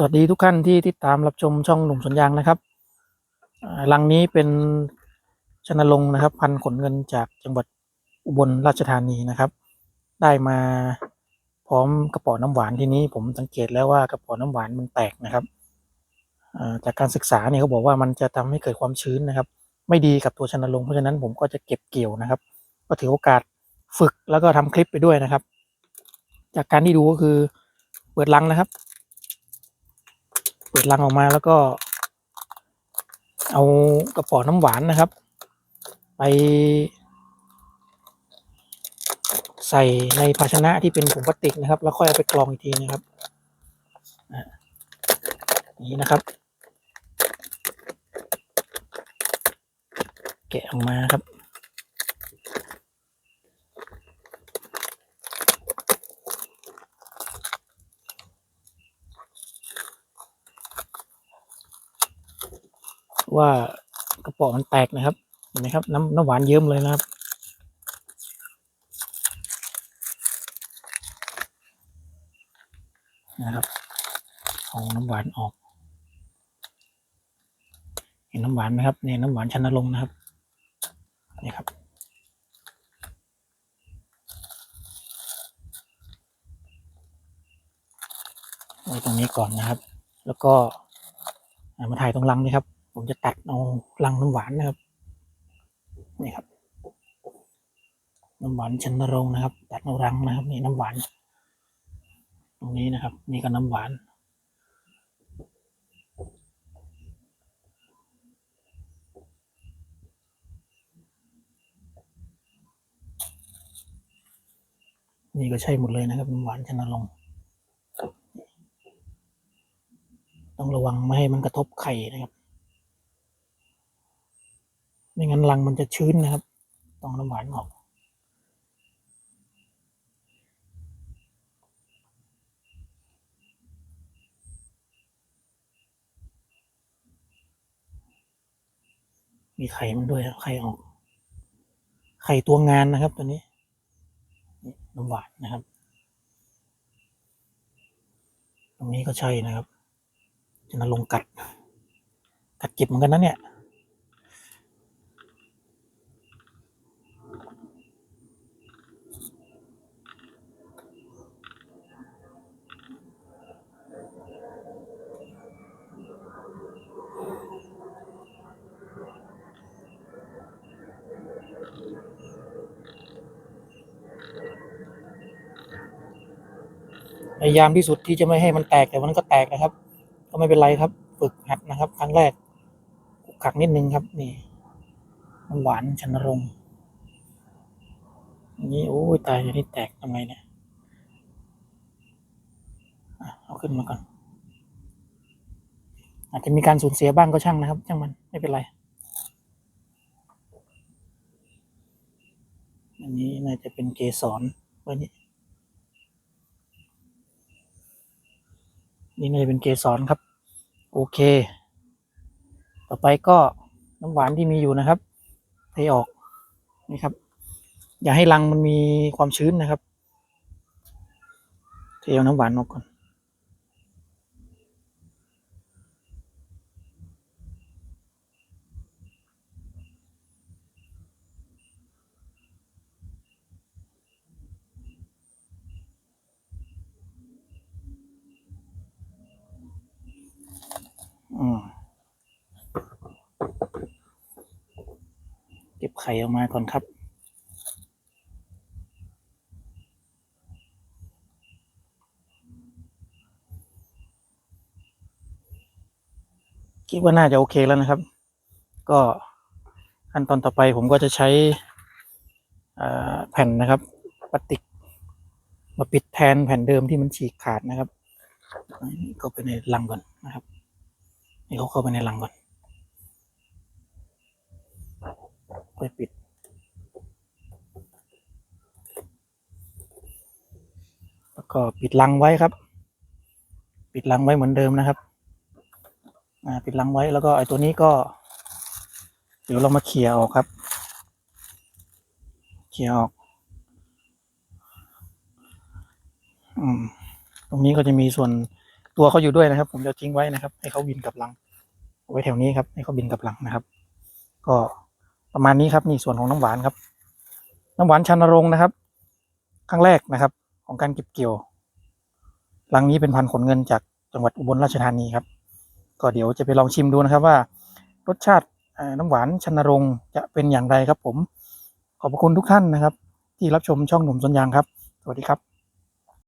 สวัสดีทุกท่านที่ติดตามรับชมช่องหนุ่มสวนยางนะครับลังนี้เป็นชนลงค์นะครับ พันขนเงินจากจังหวัดอุบลราชธานีนะครับ ได้มาพร้อมกระป๋อน้ำหวานที่นี้ผมสังเกตแล้วว่ากระป๋อน้ำหวานมันแตกนะครับจากการศึกษาเนี่ยเขาบอกว่ามันจะทำให้เกิดความชื้นนะครับ ไม่ดีกับตัวชนลงค์เพราะฉะนั้นผมก็จะเก็บเกี่ยวนะครับ ก็ถือโอกาสฝึกแล้วก็ทำคลิปไปด้วยนะครับ จากการที่ดูก็คือเปิดลังนะครับ เปิดลังออกมาแล้วก็ เอากระป๋อน้ำหวานนะครับ ไป ใส่ในภาชนะที่เป็นถุงพลาสติกนะครับ แล้วค่อยเอาไปกรองอีกทีนะครับนี้นะครับ แกะออกมาครับ ว่ากระป๋องมันแตกนะครับเห็นไหมครับ น้ำน้ำหวานเยิ้มเลยนะครับ นะครับเอาน้ำหวานออก เห็นน้ำหวานไหมครับเนี่ยน้ำหวานชันนรงนะครับนี่ครับไว้ตรงนี้ก่อนนะครับ แล้วก็มาถ่ายตรงรังนี่ครับ ผมจะตัดเอารังน้ำหวานนะครับ นี่ครับ น้ำหวานชันรงนะครับ ตัดเอารังนะครับ นี่น้ำหวาน ตรงนี้นะครับ นี่ก็น้ำหวานนี่ก็ใช่หมดเลยนะครับน้ำหวานชันนรงต้องระวังไม่ให้มันกระทบไข่นะครับ ไม่งั้นรังมันจะชื้นนะครับ ต้องน้ำหวานออกมีไข่มันด้วยครับไข่ออก ไข่ตัวงานนะครับตัวนี้น้ำหวานนะครับ ตรงนี้ก็ใช่นะครับจะนลงกัด กัดเจ็บเหมือนกันนะเนี่ย พยายามที่สุดที่จะไม่ให้มันแตกแต่มันก็แตกนะครับ ก็ไม่เป็นไรครับ ฝึกหัดนะครับ ครั้งแรกขักนิดนึงครับ นี่น้ำหวานชันรงอย่างนี้โอ้ยตายอย่านี้แตกทำไงเนี่ยเอาขึ้นมาก่อนอาจจะมีการสูญเสียบ้างก็ช่างนะครับช่างมันไม่เป็นไร อันนี้น่าจะเป็นเกสรไว้นี่นี่ น่าจะเป็นเกสรครับ โอเค ต่อไปก็น้ำหวานที่มีอยู่นะครับเทออกนี่ครับ อย่าให้รังมันมีความชื้นนะครับ เทเอาน้ำหวานออกก่อน เก็บไข่ออกมาก่อนครับ คิดว่าน่าจะโอเคแล้วนะครับ ก็ขั้นตอนต่อไปผมก็จะใช้แผ่นนะครับพลาสติก มาปิดแทนแผ่นเดิมที่มันฉีกขาดนะครับก็ไปในลังก่อนนะครับนี่เขาเข้าไปในรังก่อน ค่อยปิด แล้วก็ปิดรังไว้ครับ ปิดรังไว้เหมือนเดิมนะครับ อ่า ปิดรังไว้แล้วก็ไอ้ตัวนี้ก็ เดี๋ยวเรามาเขี่ยออกครับเขี่ยออก อืม ตรงนี้ก็จะมีส่วนตัวเขาอยู่ด้วยนะครับ ผมจะทิ้งไว้นะครับ ให้เขาบินกับลัง ไว้แถวนี้ครับ ให้เขาบินกับลังนะครับ ก็ ประมาณนี้ครับนี่ส่วนของน้ำหวานครับ น้ำหวานชันนรงนะครับครั้งแรกนะครับ ของการเก็บเกี่ยวหลังนี้เป็นพันธุ์ขนเงินจากจังหวัดอุบลราชธานีครับ ก็เดี๋ยวจะไปลองชิมดูนะครับว่า รสชาติน้ำหวานชันนรงจะเป็นอย่างไรครับผม ขอบคุณทุกท่านนะครับ ที่รับชมช่องหนุ่มสวนยางครับ สวัสดีครับ